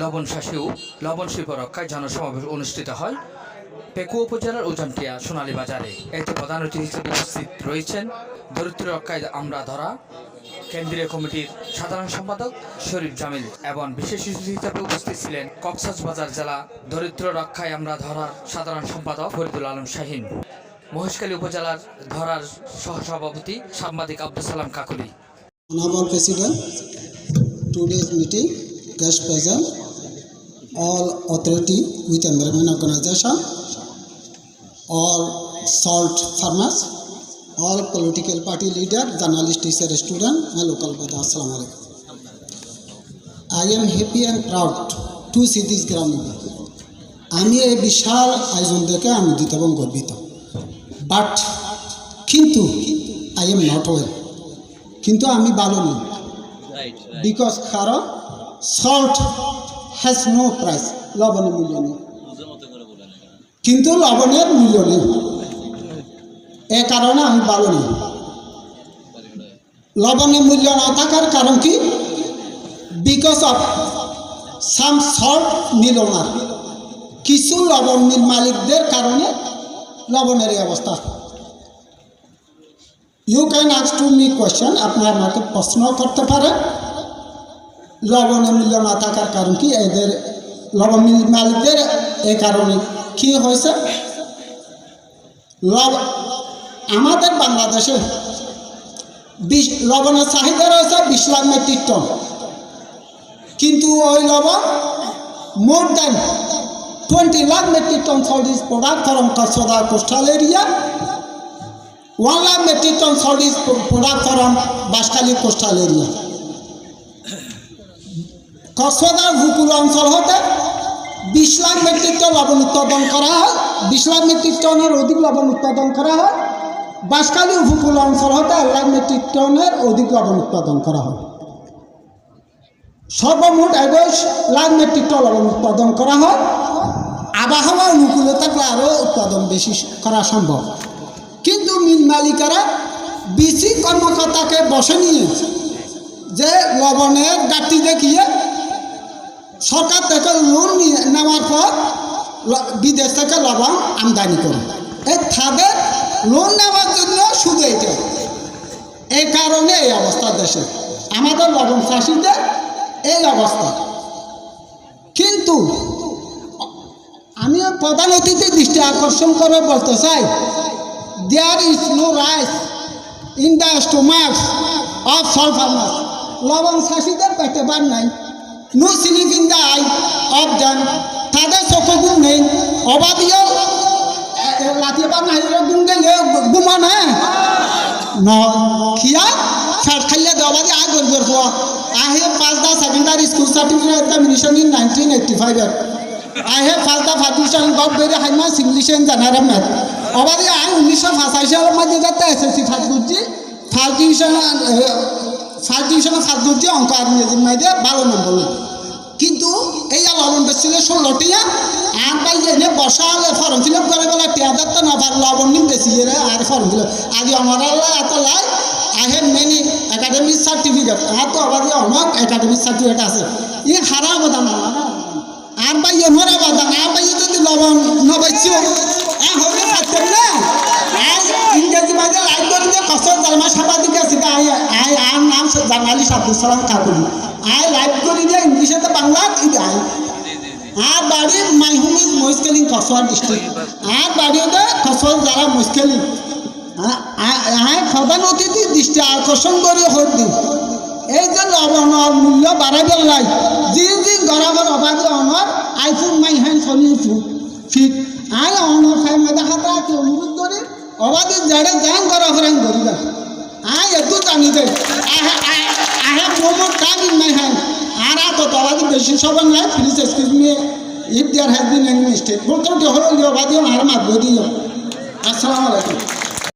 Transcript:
লবণ শাসেও লবণ শিল্প রক্ষায় জনসমাবেশ অনুষ্ঠিত হয়। পেকু উপজেলার উজানটিয়া সোনালী বাজারে। এতে প্রধান অতিথি হিসেবে উপস্থিত রয়েছেন দরিদ্র রক্ষায় আমরা ধরা কেন্দ্রীয় কমিটির সাধারণ সম্পাদক শরীফ জামিল এবং বিশেষ অতিথি হিসেবে উপস্থিত ছিলেন কক্সবাজার জেলা দরিদ্র রক্ষায় আমরা ধরার সাধারণ সম্পাদক ফরিদুল আলম শাহিন। মহেশখালী উপজেলার ধরার সহসভাপতি সাংবাদিক Abdul Salam Kakuli. President President, today's meeting, guest present, all authority with environment organization, all salt farmers, all political party leader, journalist, teacher, student, and local body. Assalamu alaikum. I am happy and proud to see this ground. আমি এই বিশাল আয়োজন দেখে আমি দিতে এবং গর্বিত but কিন্তু I am not well কিন্তু আমি ভালো নেই বিকজ কারণ সল্ট হ্যাজ নো প্রাইস লবণের মূল্য নেই। কিন্তু লবণের মূল্য নেই। এ কারণে আমি ভালো নেই লবণের মূল্য না থাকার কারণ কি? Because of some salt mill owner কিছু লবণ মিল মালিকদের কারণে লবণের এই অবস্থা। You can ask to me question আপনি আমাকে প্রশ্ন করতে পারেন। লবণে মূল্য না থাকার কারণ কি? এদের লবণ মিল মালিকদের এই কারণে। কি হয়েছে? লব আমাদের বাংলাদেশে বিশ লবণের চাহিদা রয়েছে বিশ লাখ মেট্রিক টন। কিন্তু ওই লবণ more than twenty lakh metric ton salt is product from Kasoda coastal area one lakh metric ton salt is pro- product from Baskali coastal Cox's Bazar উপকূল অঞ্চল হতে বিশ লাখ মেট্রিক টন লবণ উৎপাদন করা হয়। বিশ লাখ মেট্রিক টনের অধিক লবণ উৎপাদন করা হয়। বাঁশখালী উপকূল অঞ্চল হতে এক লাখ মেট্রিক টনের অধিক লবণ উৎপাদন করা হয়। সর্বমোট একুশ লাখ মেট্রিক টন লবণ উৎপাদন করা হয়। আবহাওয়া অনুকূলে থাকলে আরও উৎপাদন বেশি করা সম্ভব। কিন্তু মিল মালিকারা বিসি কর্মকর্তাকে বসে নিয়ে যে লবণের ঘাটতি দেখিয়ে সরকার থেকে লোন নেওয়ার পর বিদেশ থেকে লবণ আমদানি করে। এই তাদের লোন নেওয়ার জন্য শুধু এটা এই কারণে এই অবস্থা দেশে। আমাদের লবণ চাষিদের এই অবস্থা। কিন্তু আমি প্রধান অতিথি দৃষ্টি আকর্ষণ করে বলতে চাই, there is no rice in the stomachs of farmers. লবণ চাষিদের পেটে বার নাই। No sleep in the eye them তাদের চোখে গুণ নেই। অবাদিও লাঠি বা নাহিরে গুণ গেলে গুমা না। ন, খিয়া ফ্যাট খাইলে দেওয়াদি আয় গরিবের হওয়া I have pass the secondary school certificate examination in nineteen eighty ফাইভের the foundation got very high marks English and general math. অবাদি আই উনিশশো পঁচাশি সালের মধ্যে যাতে ফার্স্ট ফার্স্ট ডিভিশন ফার্স্ট ডিভিশনে ফার্স্ট করছি অঙ্ক আর নাই মধ্যে ভালো নম্বর নেই কিন্তু এই লবণ বেচছিল ষোলোটিয়া আর পাই এনে বর্ষা হলে ফর্ম ফিল আপ করে গেলে টেয়াদার তো না পার লবণ নিম বেশি আর ফর্ম ফিল আজ আমার এত লাই হ্যাভ মেনি একাডেমিক সার্টিফিকেট আর তো আবার অনেক একাডেমিক সার্টিফিকেট আছে। ই হারা অবদান আমার আর ভাই এমন অবদান আর ভাই যদি লবণ নবাইছো আর হবে থাকতেন না। আর ইংরেজি মাঝে লাইক করে দিয়ে কষ্ট জালমা আর journalist Abdul Salam Kakuli I like করে দিয়ে ইংলিশে বাংলা আই আর বাড়ি my home is Maheshkhali district আর বাড়ি ওদের কসবা যারা মহিষকালী আই প্রধান অতিথি দৃষ্টি আকর্ষণ করে হইতে এই যে লবণের মূল্য বাড়াবে লাই যি যি গড়াগর অবাধে অনর I food my hand food feet I অনর খাই মেদা খাতা কি অনুরোধ করি অবাধে যাড়ে যান গড়া ফরান করিবা আই এত জানি দে I have no more time in my hand আর আত তলাদি বেশি সবাই নাই please excuse me if there has been any mistake বলতো হলো অবাধে আর মাত দিও আসসালামু আলাইকুম